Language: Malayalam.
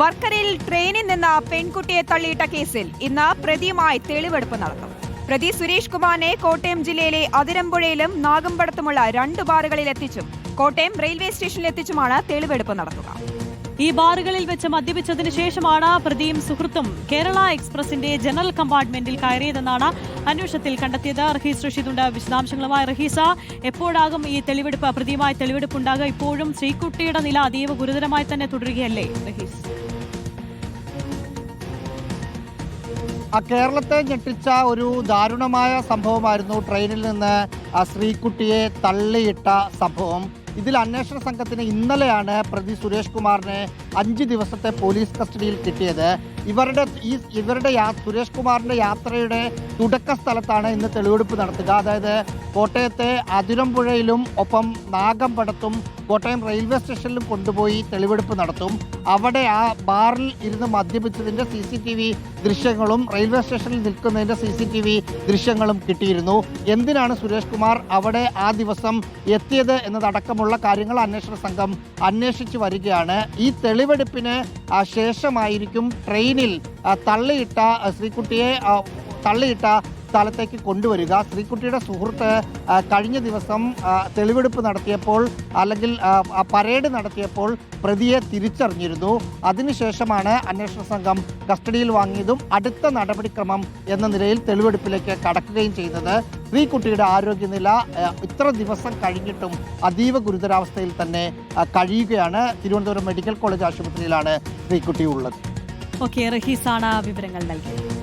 വർക്കരയിൽ ട്രെയിനിൽ നിന്ന് പെൺകുട്ടിയെ തള്ളിയിട്ട കേസിൽ ഇന്ന് പ്രതിയുമായി തെളിവെടുപ്പ് നടക്കും. പ്രതി സുരേഷ് കുമാറിനെ കോട്ടയം ജില്ലയിലെ അതിരമ്പുഴയിലും നാഗമ്പടത്തുമുള്ള രണ്ട് ബാറുകളിൽ എത്തിച്ചും കോട്ടയം റെയിൽവേ സ്റ്റേഷനിൽ എത്തിച്ചുമാണ് തെളിവെടുപ്പ് നടത്തുക. ഈ ബാറുകളിൽ വെച്ച് മദ്യപിച്ചതിന് ശേഷമാണ് പ്രതിയും സുഹൃത്തും കേരള എക്സ്പ്രസിന്റെ ജനറൽ കമ്പാർട്ട്മെന്റിൽ കയറിയതെന്നാണ് അന്വേഷണത്തിൽ കണ്ടെത്തിയത്. റഹീസ് റഷീദുണ്ട്. വിശദാംശങ്ങളുമായി റഹീസ. എപ്പോഴാകും ഈ തെളിവെടുപ്പ്? പ്രതിയുമായി തെളിവെടുപ്പ് ഉണ്ടാകുക? ഇപ്പോഴും ശ്രീകുട്ടിയുടെ നില അതീവ ഗുരുതരമായി തന്നെ തുടരുകയല്ലേ റഹീസ്? ആ കേരളത്തെ ഞെട്ടിച്ച ഒരു ദാരുണമായ സംഭവമായിരുന്നു ട്രെയിനിൽ നിന്ന് ശ്രീകുട്ടിയെ തള്ളിയിട്ട സംഭവം. ഇതിൽ അന്വേഷണ സംഘത്തിന് ഇന്നലെയാണ് പ്രതി സുരേഷ് കുമാറിനെ അഞ്ച് ദിവസത്തെ പോലീസ് കസ്റ്റഡിയിൽ കിട്ടിയത്. ഇവരുടെ ഈ ഇവരുടെ യാ സുരേഷ് കുമാറിന്റെ യാത്രയുടെ തുടക്ക സ്ഥലത്താണ് ഇന്ന് തെളിവെടുപ്പ് നടത്തുക. അതായത് കോട്ടയത്തെ അതിരമ്പുഴയിലും ഒപ്പം നാഗമ്പടത്തും കോട്ടയം റെയിൽവേ സ്റ്റേഷനിലും കൊണ്ടുപോയി തെളിവെടുപ്പ് നടത്തും. അവിടെ ആ ബാറിൽ ഇരുന്ന് മദ്യപിച്ചതിന്റെ സി സി ടി വി ദൃശ്യങ്ങളും റെയിൽവേ സ്റ്റേഷനിൽ നിൽക്കുന്നതിന്റെ സി സി ടി വി ദൃശ്യങ്ങളും കിട്ടിയിരുന്നു. എന്തിനാണ് സുരേഷ് കുമാർ അവിടെ ആ ദിവസം എത്തിയത് എന്നതടക്കമുള്ള കാര്യങ്ങൾ അന്വേഷണ സംഘം അന്വേഷിച്ചു വരികയാണ്. ഈ തെളിവെടുപ്പിന് ശേഷമായിരിക്കും ട്രെയിനിൽ തള്ളിയിട്ട ശ്രീകുട്ടിയെ തള്ളിയിട്ട സ്ഥലത്തേക്ക് കൊണ്ടുവരിക. ശ്രീകുട്ടിയുടെ സുഹൃത്ത് കഴിഞ്ഞ ദിവസം തെളിവെടുപ്പ് നടത്തിയപ്പോൾ അല്ലെങ്കിൽ പരേഡ് നടത്തിയപ്പോൾ പ്രതിയെ തിരിച്ചറിഞ്ഞിരുന്നു. അതിനുശേഷമാണ് അന്വേഷണ സംഘം കസ്റ്റഡിയിൽ വാങ്ങിയതും അടുത്ത നടപടിക്രമം എന്ന നിലയിൽ തെളിവെടുപ്പിലേക്ക് കടക്കുകയും ചെയ്യുന്നത് ശ്രീകുട്ടിയുടെ ആരോഗ്യനില ഇത്ര ദിവസം കഴിഞ്ഞിട്ടും അതീവ ഗുരുതരാവസ്ഥയിൽ തന്നെ കഴിയുകയാണ്. തിരുവനന്തപുരം മെഡിക്കൽ കോളേജ് ആശുപത്രിയിലാണ് ശ്രീകുട്ടി ഉള്ളത്. ഓക്കെ റഹീസാണ് വിവരങ്ങൾ നൽകിയത്.